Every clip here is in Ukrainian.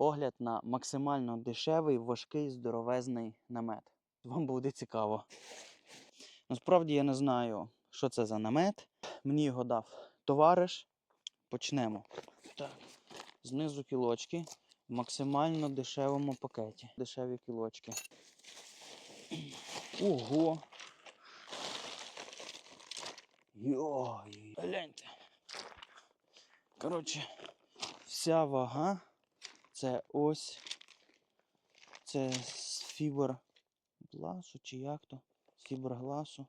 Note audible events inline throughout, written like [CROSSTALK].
огляд на максимально дешевий, важкий, здоровезний намет. Вам буде цікаво. Насправді я не знаю, що це за намет. Мені його дав товариш. Почнемо. Так. Знизу кілочки в максимально дешевому пакеті. Дешеві кілочки. Ого! Йой, гляньте. Коротше, вся вага це ось це з фібергласу чи як то? З фібергласу.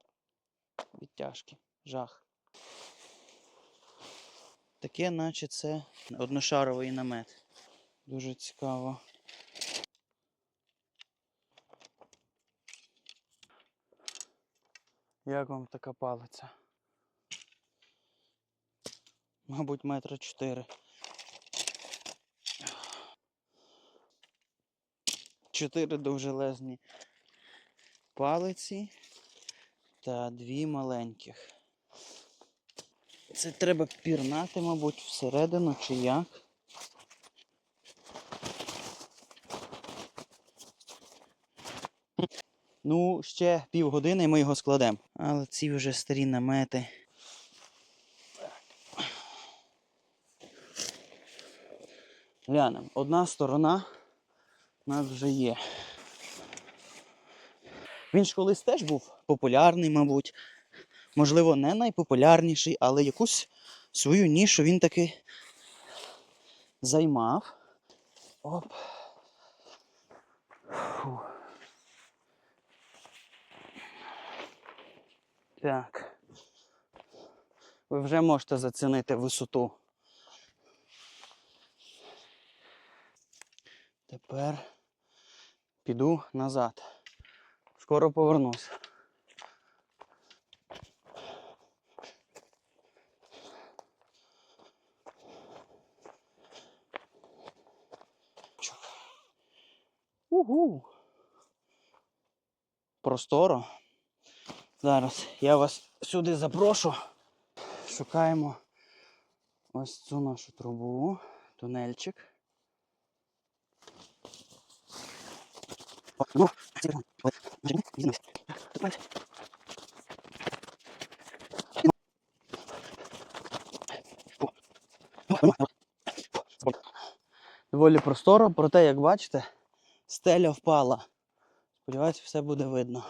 Відтяжки. Жах. Таке, наче це одношаровий намет. Дуже цікаво. Як вам така палиця? Мабуть, метра чотири. Чотири довжелезні палиці та дві маленьких. Це треба пірнати, мабуть, всередину чи як. Ну, ще півгодини і ми його складемо. Але ці вже старі намети. Глянемо, одна сторона у нас вже є. Він ж колись теж був популярний, мабуть. Можливо, не найпопулярніший, але якусь свою нішу він таки займав. Оп. Фу. Так. Ви вже можете зацінити висоту. Тепер піду назад. Скоро повернусь. Угу. Просторо. Зараз я вас сюди запрошу. Шукаємо ось цю нашу трубу, тунельчик. О, ну, телефон. Вот, нажми, видно. Давай. О, ну, ну, ну. О, Доволі просторо, проте, як бачите, стеля впала. Сподіваюсь, все буде видно.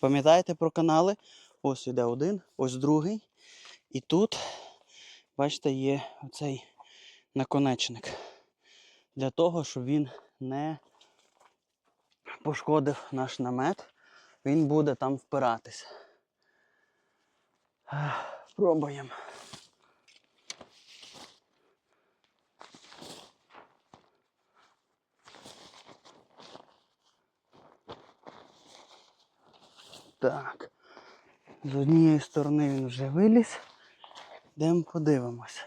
Пам'ятаєте про канали? Ось іде один, ось другий. І тут, бачите, є оцей наконечник. Для того, щоб він не пошкодив наш намет, він буде там впиратись. Пробуємо. Так. З однієї сторони він вже виліз. Йдемо подивимось.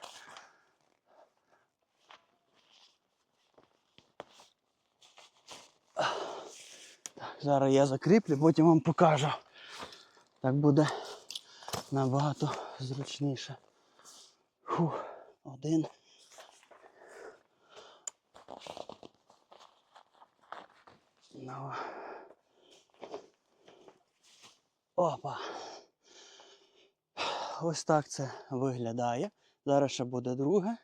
Так, зараз я закріплю, потім вам покажу. Так буде набагато зручніше. Фух, один. Опа. Ось так це виглядає. Зараз ще буде друге.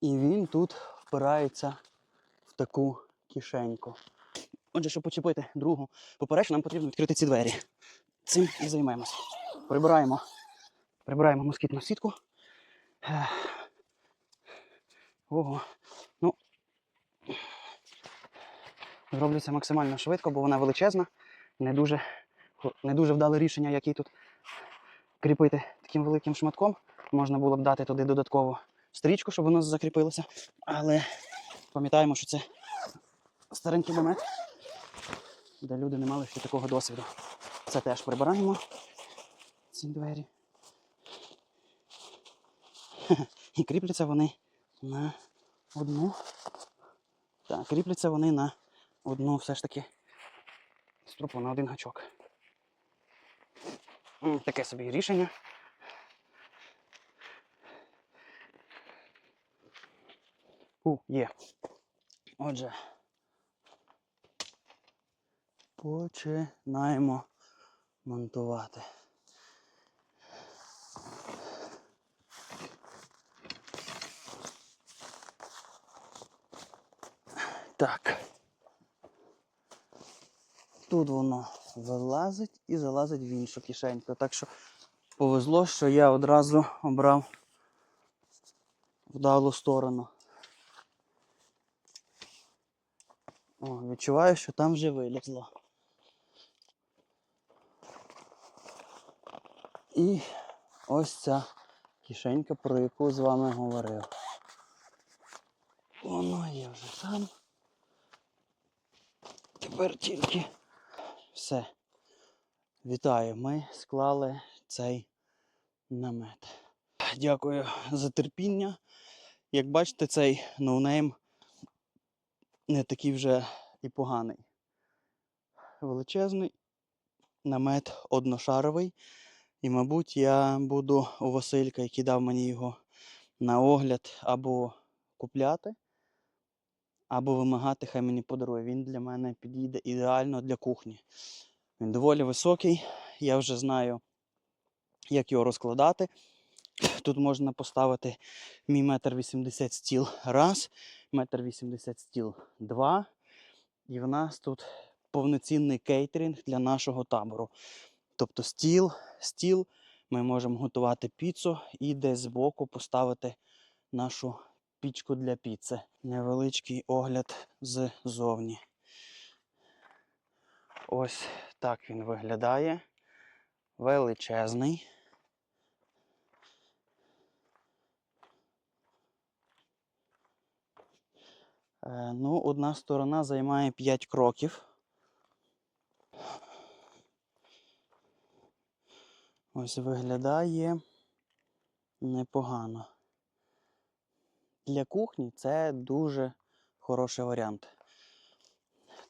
І він тут впирається в таку кишеньку. Отже, щоб почепити другу поперечну, нам потрібно відкрити ці двері. Цим і займемось. Прибираємо, прибираємо москітну сітку. Ого. Ну, зроблю це максимально швидко, бо вона величезна. Не дуже, не дуже вдале рішення, як її тут кріпити таким великим шматком. Можна було б дати туди додаткову стрічку, щоб воно закріпилося. Але пам'ятаємо, що це старенький момент, де люди не мали ще такого досвіду. Це теж прибираємо ці двері. [LAUGHS] І кріпляться вони на одну. Так, кріпляться вони на одну все ж таки стропу на один гачок. Таке собі рішення. У, є. Отже. Починаємо монтувати. Так. Тут воно вилазить і залазить в іншу кишеньку. Так що повезло, що я одразу обрав вдалу сторону. О, відчуваю, що там вже вилізло. І ось ця кишенька, про яку з вами говорив. Воно є вже там. Тепер тільки все. Вітаю, ми склали цей намет. Дякую за терпіння. Як бачите, цей ноунейм не такий вже і поганий. Величезний намет одношаровий. І, мабуть, я буду у Василька, який дав мені його на огляд, або купляти, або вимагати, хай мені подарує. Він для мене підійде ідеально для кухні. Він доволі високий. Я вже знаю, як його розкладати. Тут можна поставити мій метр вісімдесят стіл раз, метр вісімдесят стіл два. І в нас тут повноцінний кейтерінг для нашого табору. Тобто стіл, стіл, ми можемо готувати піцу і десь збоку поставити нашу пічку для піци. Невеличкий огляд ззовні. Ось так він виглядає. Величезний. Ну, одна сторона займає 5 кроків. Ось виглядає непогано. Для кухні це дуже хороший варіант.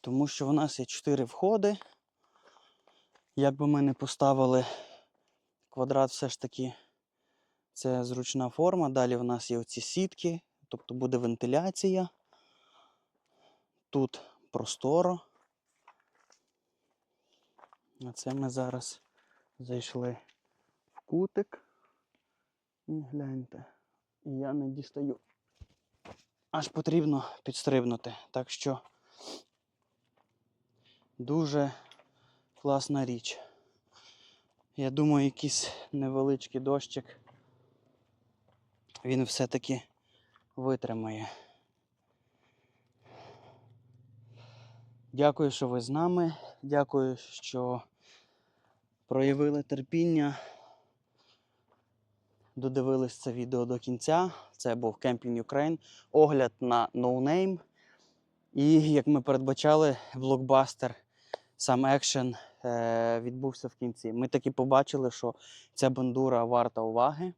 Тому що в нас є 4 входи. Як би ми не поставили квадрат, все ж таки це зручна форма. Далі в нас є оці сітки, тобто буде вентиляція. Тут просторо. А це ми зараз зайшли в кутик. І гляньте. Я не дістаю. Аж потрібно підстрибнути. Так що дуже класна річ. Я думаю, якийсь невеличкий дощик він все-таки витримає. Дякую, що ви з нами. Дякую, що проявили терпіння. Додивились це відео до кінця. Це був Camping Ukraine. Огляд на No Name. І, як ми передбачали, блокбастер, сам екшен е, відбувся в кінці. Ми таки побачили, що ця бандура варта уваги.